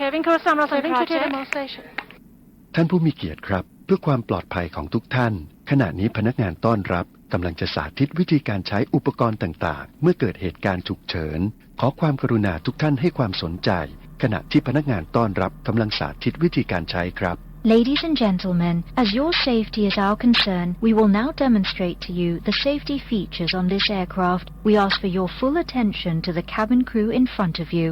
Saving crew Samra Saving to Project. Table Station. ท่านผู้มีเกียรติครับ เพื่อความปลอดภัยของทุกท่าน ขณะนี้พนักงานต้อนรับกำลังจะสาธิตวิธีการใช้อุปกรณ์ต่างๆ เมื่อเกิดเหตุการณ์ฉุกเฉิน ขอความกรุณาทุกท่านให้ความสนใจ ขณะที่พนักงานต้อนรับกำลังสาธิตวิธีการใช้ครับ Ladies and gentlemen, as your safety is our concern, we will now demonstrate to you the safety features on this aircraft. We ask for your full attention to the cabin crew in front of you.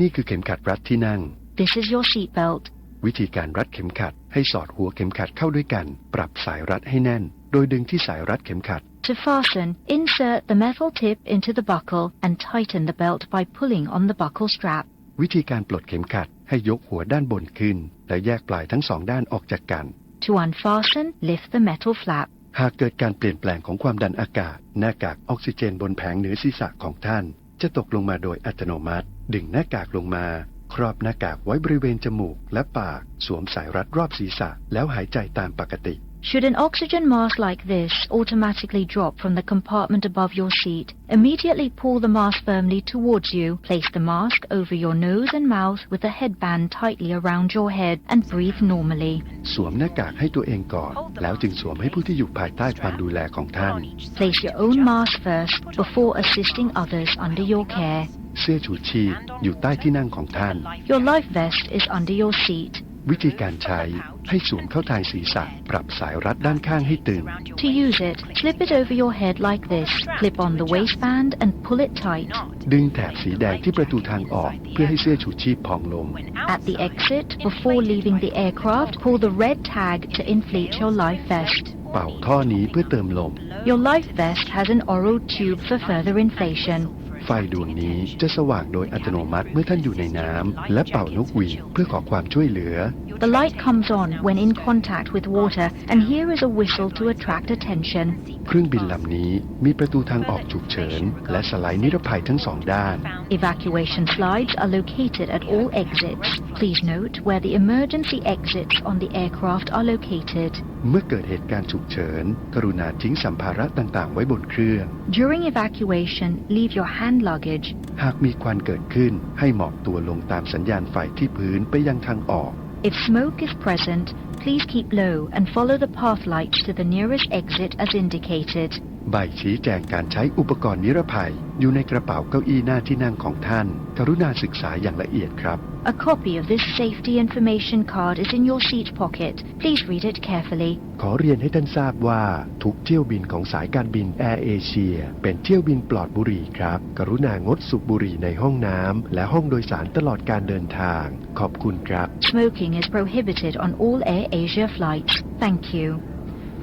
นี่คือเข็มขัดรัดที่นั่ง This is your seatbelt. วิธีการรัดเข็มขัด ให้สอดหัวเข็มขัดเข้าด้วยกัน ปรับสายรัดให้แน่น โดยดึงที่สายรัดเข็มขัด To fasten, insert the metal tip into the buckle and tighten the belt by pulling on the buckle strap. วิธีการปลดเข็มขัด ให้ยกหัวด้านบนขึ้น และแยกปลายทั้งสองด้านออกจากกัน To unfasten, lift the metal flap. หากเกิดการเปลี่ยนแปลงของความดันอากาศ หน้ากากออกซิเจนบนแผงเหนือศีรษะของท่าน จะตกลงมาโดยอัตโนมัติ ดึงหน้ากากลงมา ครอบหน้ากากไว้บริเวณจมูกและปาก สวมสายรัดรอบศีรษะ แล้วหายใจตามปกติ Should an oxygen mask like this automatically drop from the compartment above your seat, immediately pull the mask firmly towards you, place the mask over your nose and mouth with a headband tightly around your head and breathe normally. สวมหน้ากากให้ตัวเองก่อน แล้วจึงสวมให้ผู้ที่อยู่ภายใต้ความดูแลของท่าน Place your own mask first before assisting others under your care. เสื้อชูชีพอยู่ใต้ที่นั่งของท่าน Your life vest is under your seat. วิธีการใช้ให้สวมเข้าทางศีรษะ ปรับสายรัดด้านข้างให้ตึง To use it, slip it over your head like this, clip on the waistband and pull it tight. ดึงแถบสีแดงที่ประตูทางออก เพื่อให้เสื้อชูชีพพองลง At the exit, before leaving the aircraft, pull the red tag to inflate your life vest. เป่าท่อนี้เพื่อเติมลม Your life vest has an oral tube for further inflation. ไฟดวงนี้จะสว่างโดยอัตโนมัติเมื่อท่านอยู่ในน้ำและเป่านกหวีดเพื่อขอความช่วยเหลือ The light comes on when in contact with water, and here is a whistle to attract attention. เครื่องบินลำนี้มีประตูทางออกฉุกเฉิน และสไลด์นิรภัยทั้งสองด้าน Evacuation slides are located at all exits. Please note where the emergency exits on the aircraft are located. เมื่อเกิดเหตุการณ์ฉุกเฉิน กรุณาทิ้งสัมภาระต่าง ๆ ไว้บนเครื่อง During evacuation, leave your hand luggage. หากมีควันเกิดขึ้นให้หมอบตัวลงตามสัญญาณไฟที่พื้นไปยังทางออก If smoke is present, please keep low and follow the path lights to the nearest exit as indicated. ใบชี้แจงการใช้อุปกรณ์นิรภัย อยู่ในกระเป๋าเก้าอี้หน้าที่นั่งของท่าน กรุณาศึกษาอย่างละเอียดครับ A copy of this safety information card is in your seat pocket. Please read it carefully. ขอเรียนให้ท่านทราบว่า ทุกเที่ยวบินของสายการบินแอร์เอเชียเป็นเที่ยวบินปลอดบุหรี่ครับ กรุณางดสูบบุหรี่ในห้องน้ำและห้องโดยสารตลอดการเดินทาง ขอบคุณครับ Smoking is prohibited on all Air Asia flights. Thank you.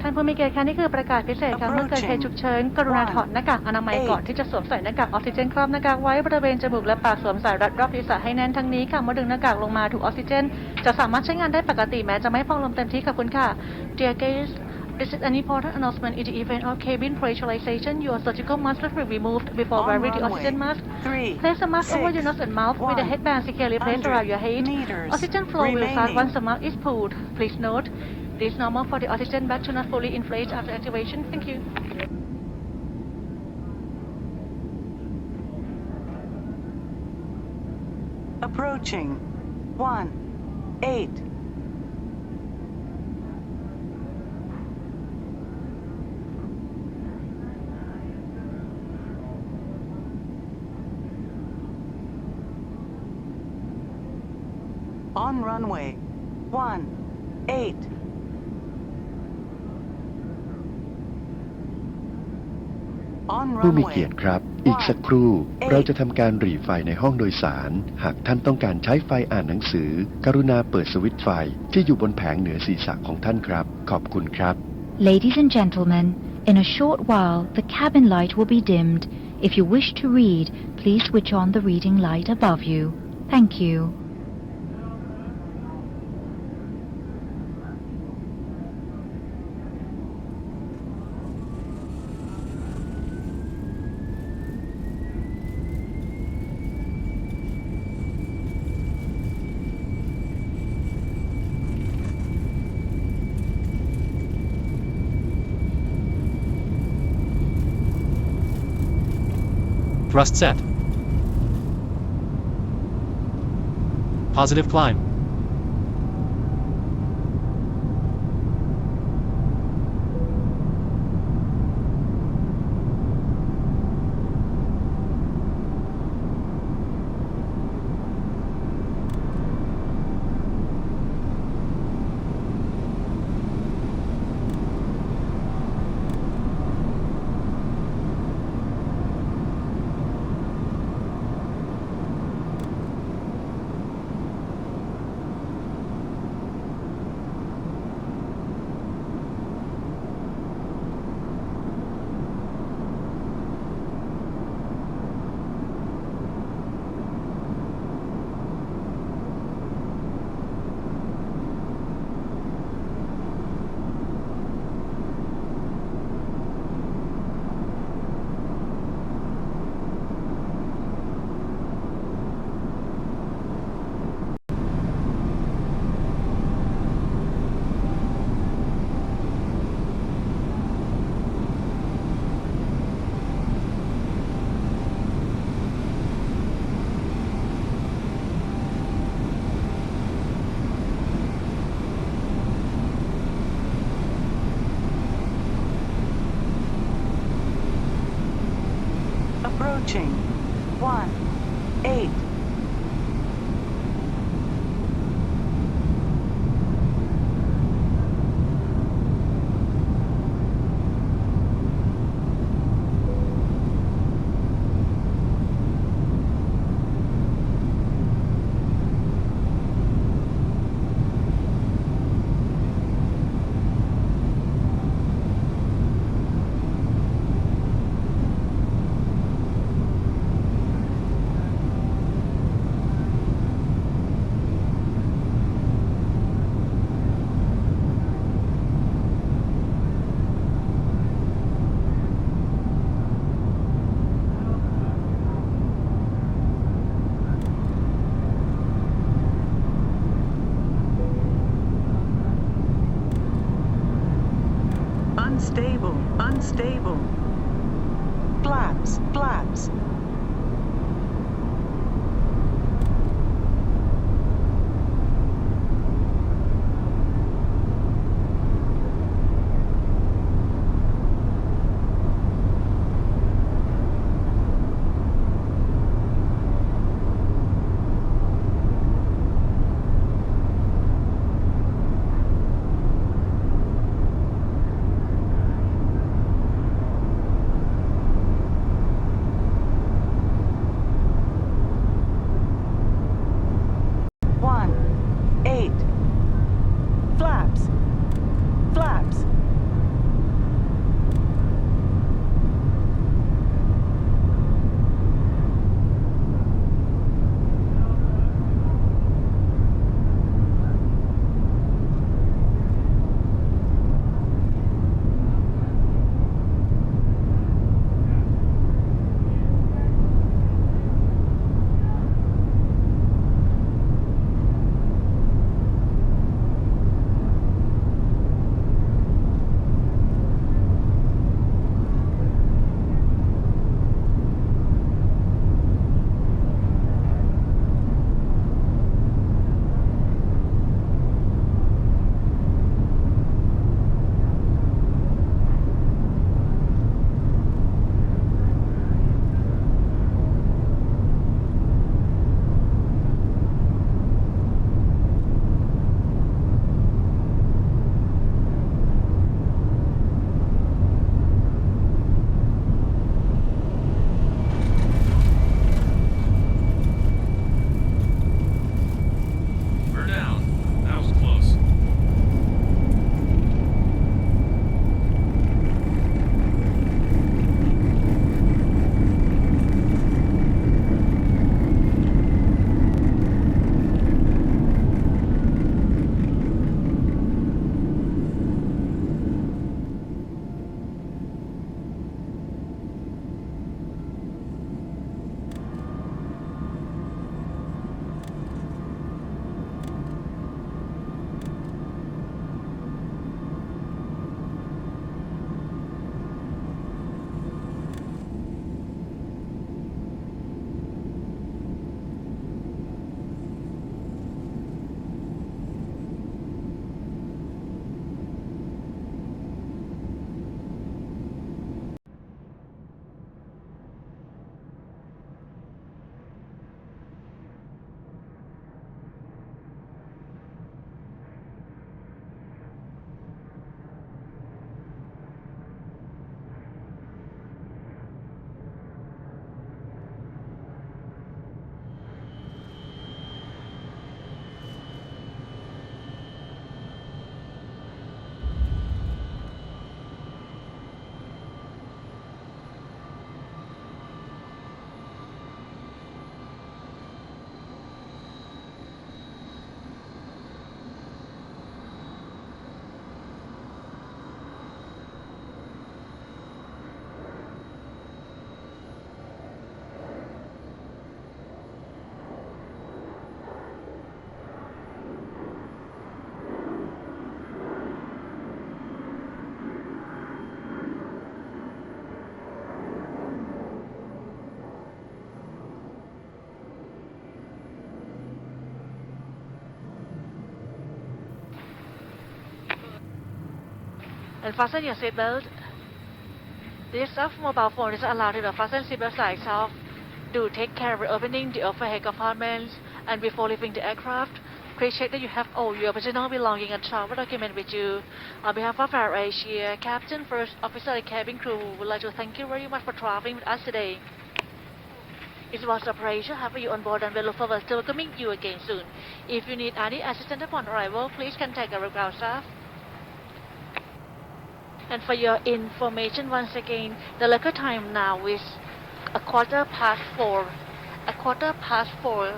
ท่านผู้มีเกียรติค่ะนี่คือประกาศพิเศษค่ะเมื่อเกิดเหตุฉุกเฉินกรุณาถอดหน้ากากอนามัยก่อนที่จะสวมใส่หน้ากากออกซิเจนครอบหน้ากากไว้บริเวณจมูกและปากสวมสายรัดรอบศีรษะให้แน่นทั้งนี้ค่ะเมื่อดึงหน้ากากลงมาถูกออกซิเจน จะสามารถใช้งานได้ปกติแม้จะไม่พองลมเต็มที่ขอบคุณค่ะ Dear guests This is an important announcement in the event of cabin pressurization. Your surgical mask must be removed before On wearing the runway oxygen mask. three, Place the mask over your nose and mouth with a one, headband securely placed around your head. meters Oxygen flow will start remaining. once the mask is pulled. Please note, it is normal for the oxygen bag to not fully inflate after activation. Thank you. Approaching. One. Eight. On runway. One. Eight. ผู้มี runway. เกียรติครับ อีกสักครู่เราจะทำการหรี่ไฟในห้องโดยสาร หากท่านต้องการใช้ไฟอ่านหนังสือ กรุณาเปิดสวิตช์ไฟที่อยู่บนแผงเหนือศีรษะของท่านครับ ขอบคุณครับ Ladies and gentlemen, in a short while, the cabin light will be dimmed. If you wish to read, please switch on the reading light above you. Thank you. Thrust set. Positive climb. Approaching. One. Eight. Unstable. Flaps. Flaps. And fasten your seatbelt. This of mobile phone is allowed to the fasten seatbelt signs off. Do take care of opening the overhead compartments and before leaving the aircraft, please check that you have all your personal belongings and travel documents with you. On behalf of Air Asia, Captain, First Officer, and cabin crew would like to thank you very much for traveling with us today. It was a pleasure having you on board and we look forward to welcoming you again soon. If you need any assistance upon arrival, please contact our ground staff. And for your information once again, the local time now is a quarter past four. A quarter past four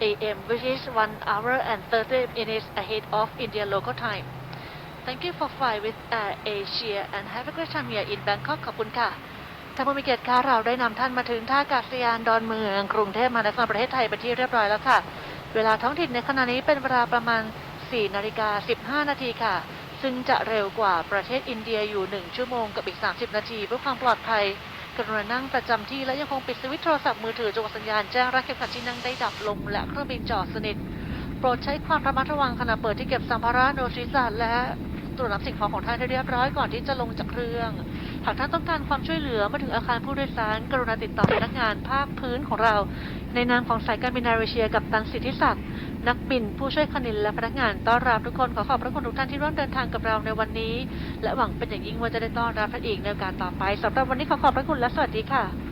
a.m., which is one hour and 30 minutes ahead of India local time. Thank you for flying with Air Asia and have a great time here in Bangkok ขอบคุณค่ะท่านผู้มีเกียรติคะเราได้นำท่านมาถึงท่าอากาศยานดอนเมือง กรุงเทพมหานครประเทศไทยเป็นที่เรียบร้อยแล้วค่ะ เวลาท้องถิ่นในขณะนี้เป็นเวลาประมาณ 4 นาฬิกา 15 นาทีค่ะ ซึ่งจะเร็วกว่าประเทศอินเดียอยู่ 1 ชั่วโมงกับอีก 30 นาทีเพื่อความปลอดภัยกรุณานั่งประจำที่และยังคงปิดสวิตช์โทรศัพท์มือถือจนกว่าสัญญาณแจ้งรักเข็มขัดที่นั่งได้ดับลงและเครื่องบินจอดสนิท โปรดใช้ความระมัดระวังขณะเปิดที่เก็บสัมภาระโนชิสาและ ตรวจนับสิ่งของของท่านให้เรียบร้อยก่อนที่จะลงจากเครื่อง หากท่านต้องการความช่วยเหลือมาถึงอาคารผู้โดยสาร กรุณาติดต่อพนักงานภาคพื้นของเรา ในนามของสายการบินนาเรเชียกับตันสิทธิศักดิ์นักบินผู้ช่วยคณินและพนักงานต้อนรับทุกคนขอขอบพระคุณทุกท่านที่ร่วมเดินทางกับเราในวันนี้ และหวังเป็นอย่างยิ่งว่าจะได้ต้อนรับท่านอีกในโอกาสต่อไปสำหรับวันนี้ขอขอบพระคุณและสวัสดีค่ะ